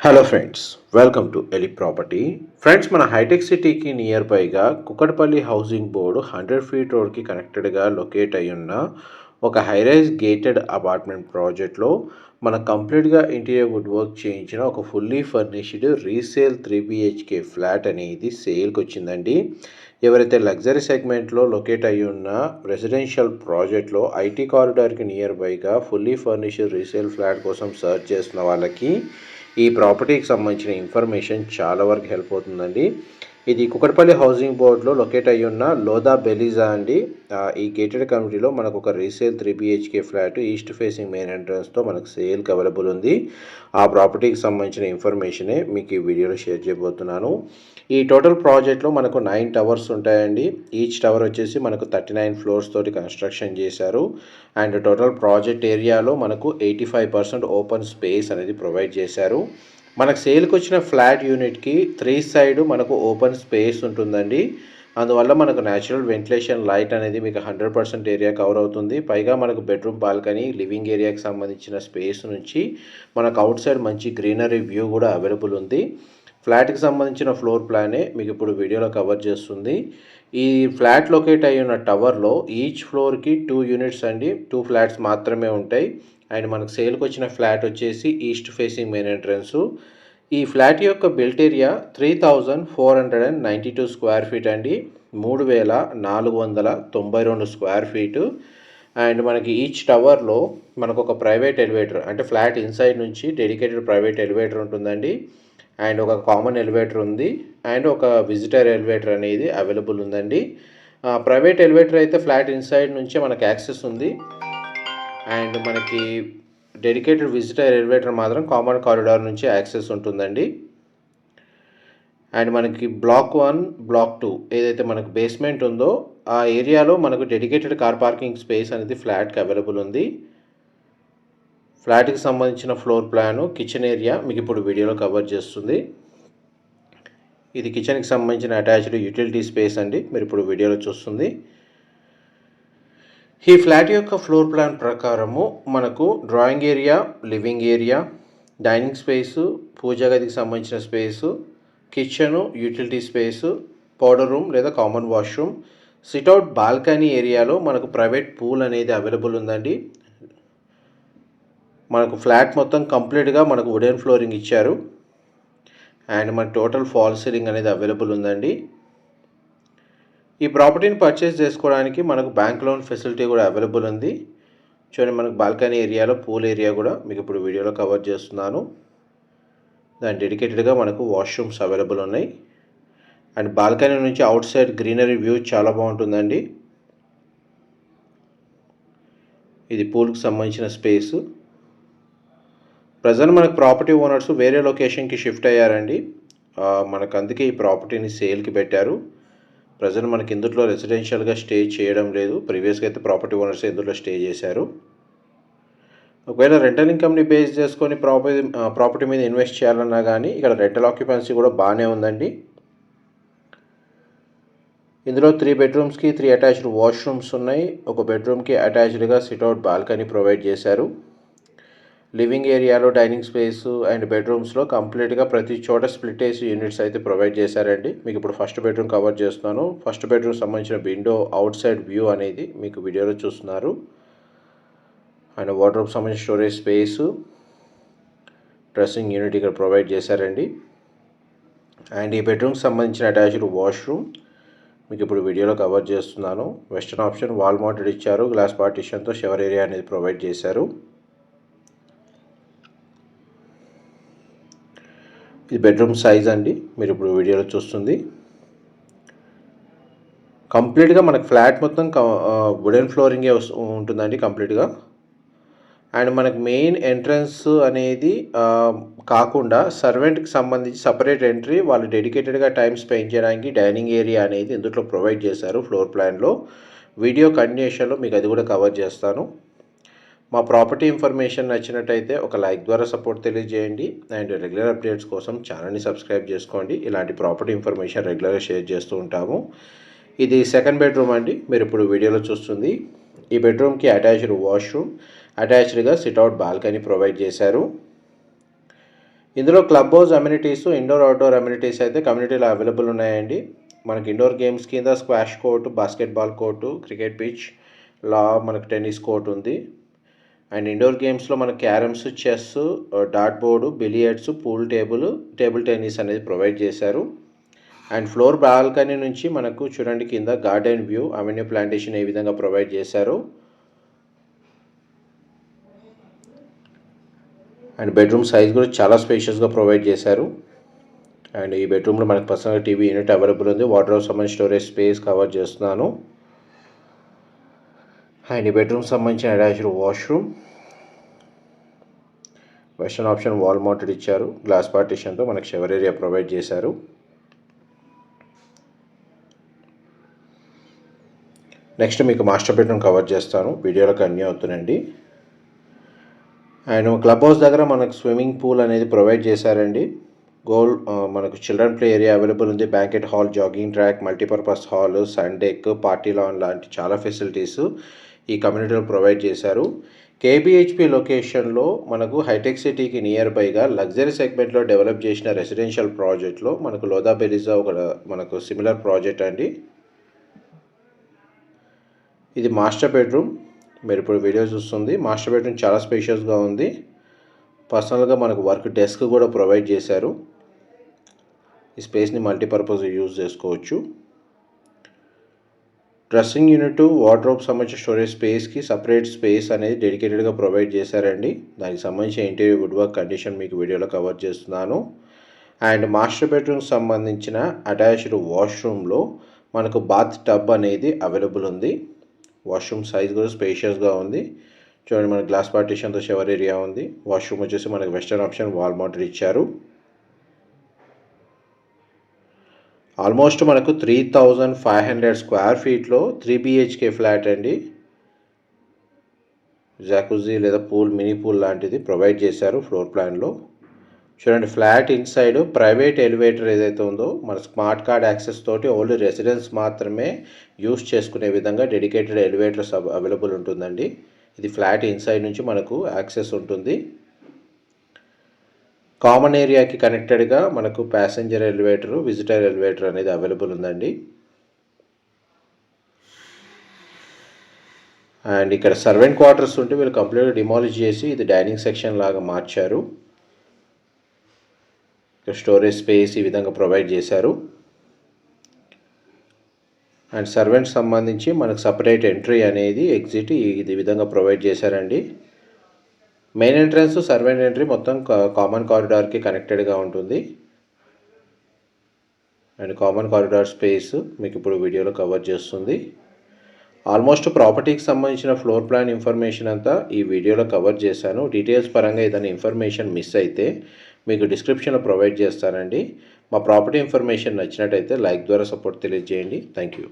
Hello friends welcome to ఎలి property friends మన hitech సిటీకి near బైగా Kukatpally housing board hundred feet రోడ్కి కనెక్టెడ్గా లొకేట్ అయి ఉన్న ఒక హైరైజ్ గేటెడ్ అపార్ట్మెంట్ ప్రాజెక్ట్లో మన కంప్లీట్గా ఇంటీరియర్ వుడ్ వర్క్ చేయించిన ఒక fully furnished resale three BHK flat అనేది సేల్కి వచ్చిందండి. ఎవరైతే లగ్జరీ సెగ్మెంట్లో లొకేట్ అయి ఉన్న రెసిడెన్షియల్ ప్రాజెక్ట్లో ఐటీ కారిడార్కి నియర్ బైగా ఫుల్లీ ఫర్నిష్డ్ రీసేల్ ఫ్లాట్ కోసం సర్చ్ చేస్తున్న వాళ్ళకి ఈ ప్రాపర్టీకి సంబంధించిన ఇన్ఫర్మేషన్ చాలా వరకు హెల్ప్ అవుతుందండి. ఇది కుకట్పల్లి హౌసింగ్ బోర్డ్లో లొకేట్ అయ్యి ఉన్న లోదా బెలిజా అండి. ఈ గేటెడ్ కమ్యూనిటీలో మనకు ఒక resale three BHK flat east facing main ఎంట్రన్స్తో మనకు సేల్కి అవైలబుల్ ఉంది. ఆ ప్రాపర్టీకి సంబంధించిన ఇన్ఫర్మేషనే మీకు ఈ వీడియోలో షేర్ చేయబోతున్నాను. ఈ టోటల్ ప్రాజెక్ట్లో మనకు నైన్ టవర్స్ ఉంటాయండి. ఈచ్ టవర్ వచ్చేసి మనకు థర్టీ నైన్ ఫ్లోర్స్ తోటి కన్స్ట్రక్షన్ చేశారు. అండ్ టోటల్ ప్రాజెక్ట్ ఏరియాలో మనకు eighty five percent open space అనేది ప్రొవైడ్ చేశారు. మనకు సేల్కి వచ్చిన ఫ్లాట్ యూనిట్కి త్రీ సైడ్ మనకు ఓపెన్ స్పేస్ ఉంటుందండి. అందువల్ల మనకు న్యాచురల్ వెంటిలేషన్ లైట్ అనేది మీకు హండ్రెడ్ పర్సెంట్ ఏరియా కవర్ అవుతుంది. పైగా మనకు బెడ్రూమ్ బాల్కనీ లివింగ్ ఏరియాకి సంబంధించిన స్పేస్ నుంచి మనకు అవుట్ సైడ్ మంచి గ్రీనరీ వ్యూ కూడా అవైలబుల్ ఉంది. ఫ్లాట్కి సంబంధించిన ఫ్లోర్ ప్లానే మీకు ఇప్పుడు వీడియోలో కవర్ చేస్తుంది. ఈ ఫ్లాట్ లొకేట్ అయి ఉన్న టవర్లో ఈచ్ ఫ్లోర్కి టూ యూనిట్స్ అండి. టూ ఫ్లాట్స్ మాత్రమే ఉంటాయి. అండ్ మనకు సేల్కి వచ్చిన ఫ్లాట్ వచ్చేసి ఈస్ట్ ఫేసింగ్ మెయిన్ ఎంట్రన్స్. ఈ ఫ్లాట్ యొక్క built area three thousand four hundred and ninety two square feet అండి. మూడు వేల నాలుగు వందల తొంభై రెండు స్క్వేర్ ఫీటు. అండ్ మనకి ఈచ్ టవర్లో మనకు ఒక ప్రైవేట్ ఎలివేటర్ అంటే ఫ్లాట్ ఇన్సైడ్ నుంచి డెడికేటెడ్ ప్రైవేట్ ఎలివేటర్ ఉంటుందండి. అండ్ ఒక కామన్ ఎలివేటర్ ఉంది. అండ్ ఒక విజిటర్ ఎలివేటర్ అనేది అవైలబుల్ ఉందండి. ప్రైవేట్ ఎలివేటర్ అయితే ఫ్లాట్ ఇన్సైడ్ నుంచే మనకు యాక్సెస్ ఉంది. అండ్ మనకి డెడికేటెడ్ విజిటర్ ఎలివేటర్ మాత్రం కామన్ కారిడార్ నుంచి యాక్సెస్ ఉంటుందండి. అండ్ మనకి బ్లాక్ వన్ బ్లాక్ టూ ఏదైతే మనకు బేస్మెంట్ ఉందో ఆ ఏరియాలో మనకు డెడికేటెడ్ కార్ పార్కింగ్ స్పేస్ అనేది ఫ్లాట్కి అవైలబుల్ ఉంది. ఫ్లాట్కి సంబంధించిన ఫ్లోర్ ప్లాను కిచెన్ ఏరియా మీకు ఇప్పుడు వీడియోలో కవర్ చేస్తుంది. ఇది కిచెన్కి సంబంధించిన అటాచ్డ్ యూటిలిటీ స్పేస్ అండి. మీరు ఇప్పుడు వీడియోలో చూస్తుంది. ఈ ఫ్లాట్ యొక్క ఫ్లోర్ ప్లాన్ ప్రకారము మనకు drawing area living area dining space పూజా గదికి సంబంధించిన space kitchen utility space powder room లేదా common washroom. Sit out balcony ఏరియాలో మనకు ప్రైవేట్ పూల్ అనేది అవైలబుల్ ఉందండి. మనకు ఫ్లాట్ మొత్తం కంప్లీట్గా మనకు వుడెన్ ఫ్లోరింగ్ ఇచ్చారు. అండ్ మన టోటల్ ఫాల్ సీలింగ్ అనేది అవైలబుల్ ఉందండి. ఈ ప్రాపర్టీని పర్చేస్ చేసుకోవడానికి మనకు బ్యాంక్ లోన్ ఫెసిలిటీ కూడా అవైలబుల్ ఉంది. చూడండి మనకు బాల్కనీ ఏరియాలో పూల్ ఏరియా కూడా మీకు ఇప్పుడు వీడియోలో కవర్ చేస్తున్నాను. దాని డెడికేటెడ్గా మనకు వాష్రూమ్స్ అవైలబుల్ ఉన్నాయి. అండ్ బాల్కనీ నుంచి అవుట్ సైడ్ గ్రీనరీ వ్యూ చాలా బాగుంటుందండి. ఇది పూల్కి సంబంధించిన స్పేసు ప్రజెంట్ మనకు ప్రాపర్టీ ఓనర్స్ వేరే లొకేషన్కి షిఫ్ట్ అయ్యారండి. మనకు అందుకే ఈ ప్రాపర్టీని సేల్కి పెట్టారు. ప్రజెంట్ మనకి ఇందులో రెసిడెన్షియల్గా స్టే చేయడం లేదు. ప్రీవియస్గా అయితే ప్రాపర్టీ ఓనర్స్ ఇందులో స్టే చేశారు. ఒకవేళ రెంటల్ ఇన్కమ్ని బేస్ చేసుకొని ప్రాపర్టీ ప్రాపర్టీ మీద ఇన్వెస్ట్ చేయాలన్నా కానీ ఇక్కడ రెంటల్ ఆక్యుపెన్సీ కూడా బాగానే ఉందండి. ఇందులో త్రీ బెడ్రూమ్స్కి త్రీ అటాచ్డ్ వాష్రూమ్స్ ఉన్నాయి. ఒక బెడ్రూమ్కి అటాచ్డ్గా సిట్అవుట్ బాల్కనీ ప్రొవైడ్ చేశారు. లివింగ్ ఏరియాలో డైనింగ్ స్పేస్ అండ్ బెడ్రూమ్స్లో కంప్లీట్గా ప్రతి చోట స్ప్లిట్ ఏసీ యూనిట్స్ అయితే ప్రొవైడ్ చేశారండి. మీకు ఇప్పుడు ఫస్ట్ బెడ్రూమ్ కవర్ చేస్తున్నాను. ఫస్ట్ బెడ్రూమ్ సంబంధించిన విండో అవుట్ సైడ్ వ్యూ అనేది మీకు వీడియోలో చూస్తున్నారు. అండ్ వార్డ్రోబ్ సంబంధించిన స్టోరేజ్ స్పేస్ డ్రెస్సింగ్ యూనిట్ ఇక్కడ ప్రొవైడ్ చేశారండి. అండ్ ఈ బెడ్రూమ్కి సంబంధించిన అటాచ్డ్ వాష్రూమ్ మీకు ఇప్పుడు వీడియోలో కవర్ చేస్తున్నాను. వెస్టర్న్ ఆప్షన్ వాల్ మౌంటెడ్ ఇచ్చారు. గ్లాస్ పార్టిషన్తో షవర్ ఏరియా అనేది ప్రొవైడ్ చేశారు. ఇది బెడ్రూమ్ సైజ్ అండి. మీరు ఇప్పుడు వీడియోలో చూస్తుంది. కంప్లీట్గా మనకు ఫ్లాట్ మొత్తం వుడెన్ ఫ్లోరింగే వస్తు ఉంటుందండి కంప్లీట్గా అండ్ మనకు మెయిన్ ఎంట్రన్స్ అనేది కాకుండా సర్వెంట్కి సంబంధించి సపరేట్ ఎంట్రీ వాళ్ళు డెడికేటెడ్గా టైం స్పెండ్ చేయడానికి డైనింగ్ ఏరియా అనేది ఇందులో ప్రొవైడ్ చేశారు ఫ్లోర్ ప్లాన్లో వీడియో కండిషన్లో మీకు అది కూడా కవర్ చేస్తాను. మా ప్రాపర్టీ ఇన్ఫర్మేషన్ నచ్చినట్టయితే ఒక లైక్ ద్వారా సపోర్ట్ తెలియజేయండి అండ్ రెగ్యులర్ అప్డేట్స్ కోసం ఛానల్ని సబ్స్క్రైబ్ చేసుకోండి. ఇలాంటి ప్రాపర్టీ ఇన్ఫర్మేషన్ రెగ్యులర్గా షేర్ చేస్తూ ఉంటాము. ఇది సెకండ్ బెడ్రూమ్ అండి. మీరు ఇప్పుడు వీడియోలో చూస్తుంది. ఈ బెడ్రూమ్కి అటాచ్డ్ వాష్రూమ్ అటాచ్డ్గా సిట్అవుట్ బాల్కనీ ప్రొవైడ్ చేశారు. ఇందులో club house amenities indoor outdoor amenities అయితే కమ్యూనిటీలో అవైలబుల్ ఉన్నాయండి. మనకి ఇండోర్ గేమ్స్ కింద squash court basketball court cricket pitch లా మనకు టెన్నిస్ కోర్ట్ ఉంది. అండ్ ఇండోర్ గేమ్స్లో మన carroms chess dot board billiards pool table table tennis అనేది ప్రొవైడ్ చేశారు. అండ్ ఫ్లోర్ బాల్కనీ నుంచి మనకు చూడండి కింద గార్డెన్ వ్యూ అవెన్యూ ప్లాంటేషన్ ఏ విధంగా ప్రొవైడ్ చేశారు. అండ్ బెడ్రూమ్ సైజ్ కూడా చాలా స్పేషియస్గా ప్రొవైడ్ చేశారు. అండ్ ఈ బెడ్రూమ్లో మనకు పర్సనల్ టీవీ యూనిట్ అవైలబుల్ ఉంది. వాటర్ సంబంధించి స్టోరేజ్ స్పేస్ కవర్ చేస్తున్నాను. అండ్ ఈ బెడ్రూమ్ సంబంధించిన attached washroom western option wall mounted ఇచ్చారు. గ్లాస్ పార్టీషన్తో మనకు షవర్ ఏరియా ప్రొవైడ్ చేశారు. నెక్స్ట్ మీకు మాస్టర్ బెడ్రూమ్ కవర్ చేస్తాను. వీడియోలో కన్యూ అవుతుందండి. అండ్ క్లబ్ హౌస్ దగ్గర మనకు స్విమ్మింగ్ పూల్ అనేది ప్రొవైడ్ చేశారండి. గోల్ మనకు చిల్డ్రన్ ప్లే ఏరియా అవైలబుల్ ఉంది. Banquet hall jogging track multipurpose hall sundeck party lawn లాంటి చాలా ఫెసిలిటీస్ ఈ కమ్యూనిటీలో ప్రొవైడ్ చేశారు. కేబిహెచ్పి లొకేషన్లో మనకు హైటెక్ సిటీకి నియర్ బైగా లగ్జరీ సెగ్మెంట్లో డెవలప్ చేసిన రెసిడెన్షియల్ ప్రాజెక్ట్లో మనకు లోదా బెరిజా ఒక మనకు సిమిలర్ ప్రాజెక్ట్ అండి. ఇది మాస్టర్ బెడ్రూమ్. మీరు ఇప్పుడు వీడియో చూస్తుంది. మాస్టర్ బెడ్రూమ్ చాలా స్పేషియస్గా ఉంది. పర్సనల్గా మనకు వర్క్ డెస్క్ కూడా ప్రొవైడ్ చేశారు. ఈ స్పేస్ని మల్టీపర్పస్ యూజ్ చేసుకోవచ్చు. డ్రెస్సింగ్ యూనిట్ వార్డ్రోబ్ సంబంధించిన స్టోరేజ్ స్పేస్కి సపరేట్ స్పేస్ అనేది డెడికేటెడ్గా ప్రొవైడ్ చేశారండి. దానికి సంబంధించిన ఇంటీరియర్ వుడ్ వర్క్ కండిషన్ మీకు వీడియోలో కవర్ చేస్తున్నాను. అండ్ మాస్టర్ బెడ్రూమ్కి సంబంధించిన అటాచ్డ్ వాష్రూమ్లో మనకు బాత్ టబ్ అనేది అవైలబుల్ ఉంది. వాష్రూమ్ సైజ్ కూడా స్పేషియస్గా ఉంది. చూడండి మనకి గ్లాస్ పార్టీషన్తో షవర్ ఏరియా ఉంది. వాష్రూమ్ వచ్చేసి మనకి వెస్టర్న్ ఆప్షన్ వాల్ మౌంటెడ్ ఇచ్చారు ఆల్మోస్ట్ మనకు three thousand five hundred square ఫీట్లో three BHK flat అండి. జాకుజీ లేదా పూల్ మినీ పూల్ లాంటిది ప్రొవైడ్ చేశారు ఫ్లోర్ ప్లాన్లో. చూడండి ఫ్లాట్ ఇన్సైడ్ ప్రైవేట్ ఎలివేటర్ ఏదైతే ఉందో మన స్మార్ట్ కార్డ్ యాక్సెస్ తోటి ఓన్లీ రెసిడెన్స్ మాత్రమే యూస్ చేసుకునే విధంగా డెడికేటెడ్ ఎలివేటర్స్ అవైలబుల్ ఉంటుందండి. ఇది ఫ్లాట్ ఇన్సైడ్ నుంచి మనకు యాక్సెస్ ఉంటుంది. కామన్ ఏరియాకి కనెక్టెడ్గా మనకు ప్యాసింజర్ ఎలివేటర్ విజిటర్ ఎలివేటర్ అనేది అవైలబుల్ ఉందండి. అండ్ ఇక్కడ సర్వెంట్ క్వార్టర్స్ ఉంటే వీళ్ళు కంప్లీట్గా డిమాలిష్ చేసి ఇది డైనింగ్ సెక్షన్ లాగా మార్చారు. స్టోరేజ్ స్పేస్ ఈ విధంగా ప్రొవైడ్ చేశారు. అండ్ సర్వెంట్ సంబంధించి మనకు సపరేట్ ఎంట్రీ అనేది ఎగ్జిట్ ఈ విధంగా ప్రొవైడ్ చేశారండి. మెయిన్ ఎంట్రన్స్ సర్వెంట్ ఎంట్రీ మొత్తం కామన్ కారిడార్కి కనెక్టెడ్గా ఉంటుంది. అండ్ కామన్ కారిడార్ స్పేస్ మీకు ఇప్పుడు వీడియోలో కవర్ చేస్తుంది. ఆల్మోస్ట్ ప్రాపర్టీకి సంబంధించిన ఫ్లోర్ ప్లాన్ ఇన్ఫర్మేషన్ అంతా ఈ వీడియోలో కవర్ చేశాను. డీటెయిల్స్ పరంగా ఏదైనా ఇన్ఫర్మేషన్ మిస్ అయితే మీకు డిస్క్రిప్షన్లో ప్రొవైడ్ చేస్తానండి. మా ప్రాపర్టీ ఇన్ఫర్మేషన్ నచ్చినట్టయితే లైక్ ద్వారా సపోర్ట్ తెలియజేయండి. Thank you.